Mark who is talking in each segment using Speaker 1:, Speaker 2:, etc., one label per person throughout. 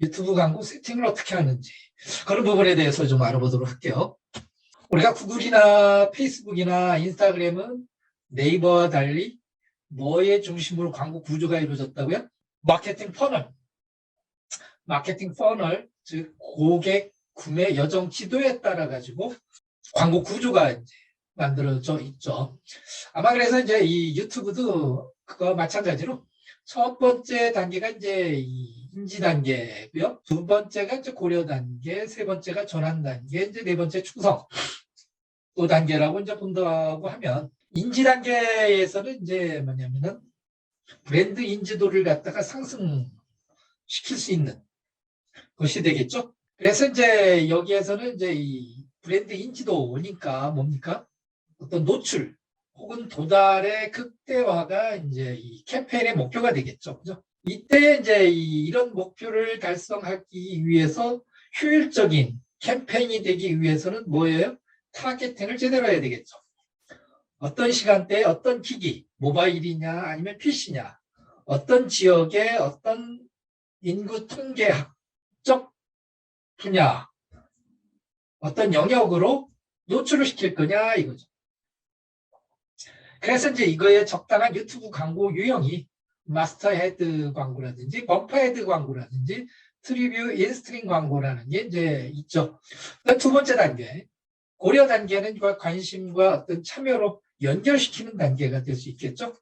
Speaker 1: 유튜브 광고 세팅을 어떻게 하는지 그런 부분에 대해서 좀 알아보도록 할게요. 우리가 구글이나 페이스북이나 인스타그램은 네이버와 달리 뭐의 중심으로 광고 구조가 이루어졌다고요? 마케팅 퍼널. 마케팅 퍼널, 즉 고객 구매 여정 지도에 따라 가지고 광고 구조가 만들어져 있죠. 아마 그래서 이제 이 유튜브도 그거 마찬가지로 첫 번째 단계가 이제 이 인지 단계고요. 두 번째가 이제 고려 단계, 세 번째가 전환 단계, 이제 네 번째 충성 또 단계라고 이제 본다고 하면 인지 단계에서는 이제 뭐냐면은 브랜드 인지도를 갖다가 상승시킬 수 있는 것이 되겠죠. 그래서 이제 여기에서는 이제 이 브랜드 인지도니까 뭡니까? 어떤 노출 혹은 도달의 극대화가 이제 이 캠페인의 목표가 되겠죠. 그죠? 이때 이제 이- 이런 목표를 달성하기 위해서 효율적인 캠페인이 되기 위해서는 뭐예요? 타겟팅을 제대로 해야 되겠죠. 어떤 시간대에 어떤 기기, 모바일이냐 아니면 PC냐, 어떤 지역의 어떤 인구 통계학적 분야, 어떤 영역으로 노출을 시킬 거냐 이거죠. 그래서 이제 이거에 적당한 유튜브 광고 유형이 마스터 헤드 광고라든지 범퍼 헤드 광고라든지 트리뷰 인스트링 광고라는 게 이제 있죠. 그두 번째 단계 고려 단계는 관심과 어떤 참여로 연결시키는 단계가 될 수 있겠죠.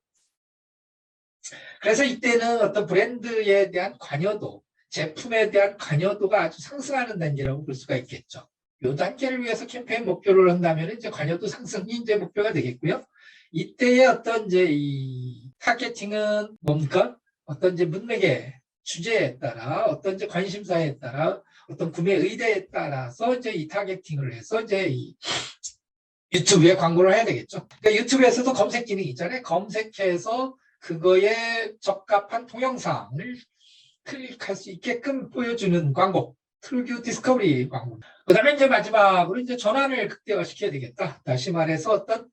Speaker 1: 그래서 이때는 어떤 브랜드에 대한 관여도, 제품에 대한 관여도가 아주 상승하는 단계라고 볼 수가 있겠죠. 이 단계를 위해서 캠페인 목표를 한다면 이제 관여도 상승이 이제 목표가 되겠고요. 이때의 어떤 이제 이 타겟팅은 뭡니까? 어떤 이제 문맥의 주제에 따라 어떤 이제 관심사에 따라 어떤 구매 의대에 따라서 이제 이 타겟팅을 해서 이제 이 유튜브에 광고를 해야 되겠죠. 그러니까 유튜브에서도 검색 기능이 있잖아요. 검색해서 그거에 적합한 동영상을 클릭할 수 있게끔 보여주는 광고. 트루뷰 디스커버리 광고. 그 다음에 이제 마지막으로 이제 전환을 극대화시켜야 되겠다. 다시 말해서 어떤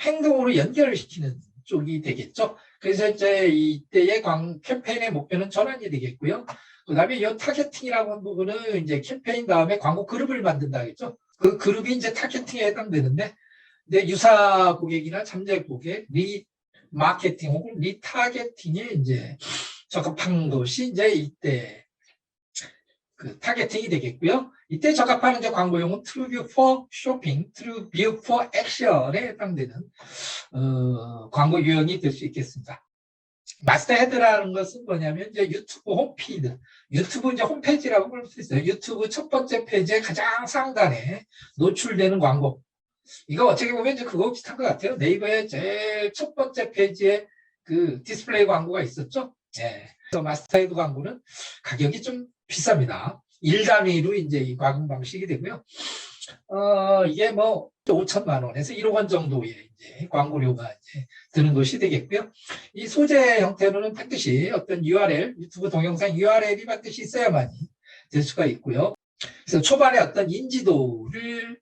Speaker 1: 행동으로 연결을 시키는 쪽이 되겠죠. 그래서 이제 이때의 광, 캠페인의 목표는 전환이 되겠고요. 그 다음에 이 타겟팅이라고 하는 부분은 이제 캠페인 다음에 광고 그룹을 만든다 하겠죠. 그 그룹이 이제 타겟팅에 해당되는데, 근데 유사 고객이나 잠재 고객, 리 마케팅 혹은 리타겟팅에 이제 적합한 것이 이제 이때 그 타겟팅이 되겠고요. 이때 적합한 이제 광고용은 트루뷰 for 쇼핑, 트루뷰 for 액션에 해당되는 어, 광고 유형이 될 수 있겠습니다. 마스터 헤드라는 것은 뭐냐면 이제 유튜브 홈피드, 유튜브 이제 홈페이지라고 볼수 있어요. 유튜브 첫 번째 페이지의 가장 상단에 노출되는 광고. 이거 어떻게 보면 이제 그거 비슷한 것 같아요. 네이버의 제일 첫 번째 페이지에 그 디스플레이 광고가 있었죠. 예. 그래서 마스터 헤드 광고는 가격이 좀 비쌉니다. 1단위로 이제 이 과금 방식이 되고요. 어, 이게 뭐 5천만 원에서 1억 원 정도의 이제 광고료가 이제 드는 것이 되겠고요. 이 소재 형태로는 반드시 어떤 URL, 유튜브 동영상 URL이 반드시 있어야만이 될 수가 있고요. 그래서 초반에 어떤 인지도를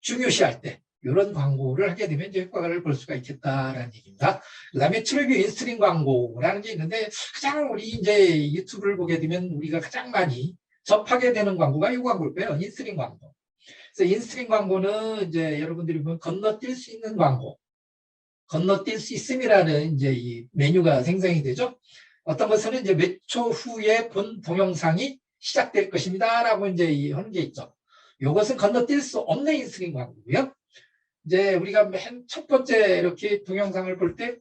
Speaker 1: 중요시할 때 이런 광고를 하게 되면 이제 효과를 볼 수가 있겠다라는 얘기입니다. 그 다음에 트리뷰 인스트링 광고라는 게 있는데 가장 우리 이제 유튜브를 보게 되면 우리가 가장 많이 접하게 되는 광고가 이 광고일 거예요. 인스트링 광고. 그래서 인스트링 광고는 이제 여러분들이 보면 건너뛸 수 있는 광고. 건너뛸 수 있음이라는 이제 이 메뉴가 생성이 되죠. 어떤 것은 이제 몇 초 후에 본 동영상이 시작될 것입니다 라고 이제 이 하는 게 있죠. 이것은 건너뛸 수 없는 인스트링 광고고요. 이제 우리가 맨 첫 번째 이렇게 동영상을 볼 때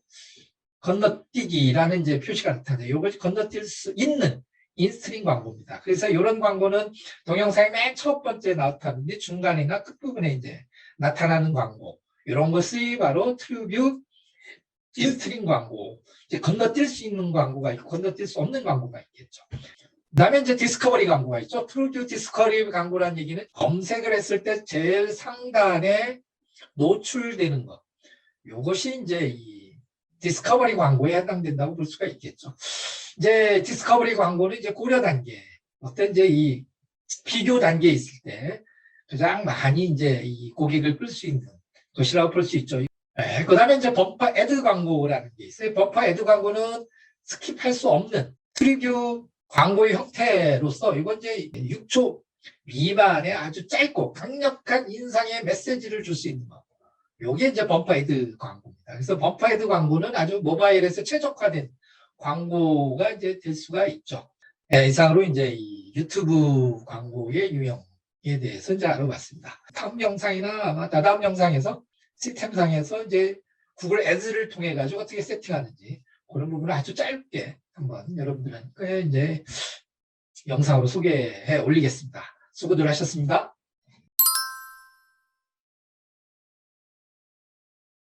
Speaker 1: 건너뛰기라는 이제 표시가 나타나요. 이것이 건너뛸 수 있는 인스트링 광고입니다. 그래서 이런 광고는 동영상의 맨 첫 번째 나타나는데 중간이나 끝부분에 이제 나타나는 광고. 이런 것이 바로 트루뷰 인스트링 광고. 이제 건너뛸 수 있는 광고가 있고 건너뛸 수 없는 광고가 있겠죠. 그다음에 이제 디스커버리 광고가 있죠. 트루뷰 디스커버리 광고라는 얘기는 검색을 했을 때 제일 상단에 노출되는 것. 이것이 이제 이 디스커버리 광고에 해당된다고 볼 수가 있겠죠. 이제 디스커버리 광고는 이제 고려 단계, 어떤 이제 이 비교 단계에 있을 때 가장 많이 이제 이 고객을 끌 수 있는 것이라고 볼 수 있죠. 네, 그 다음에 이제 범퍼 애드 광고라는 게 있어요. 범퍼 애드 광고는 스킵할 수 없는 트리뷰 광고의 형태로서 이건 이제 6초 미만의 아주 짧고 강력한 인상의 메시지를 줄 수 있는 거. 요게 이제 범퍼헤드 광고입니다. 그래서 범퍼헤드 광고는 아주 모바일에서 최적화된 광고가 이제 될 수가 있죠. 네, 이상으로 이제 이 유튜브 광고의 유형에 대해서 이제 알아봤습니다. 다음 영상이나 다다음 영상에서 시스템상에서 이제 구글 애드를 통해 가지고 어떻게 세팅하는지 그런 부분을 아주 짧게 한번 여러분들한테 이제 영상으로 소개해 올리겠습니다. 수고들 하셨습니다.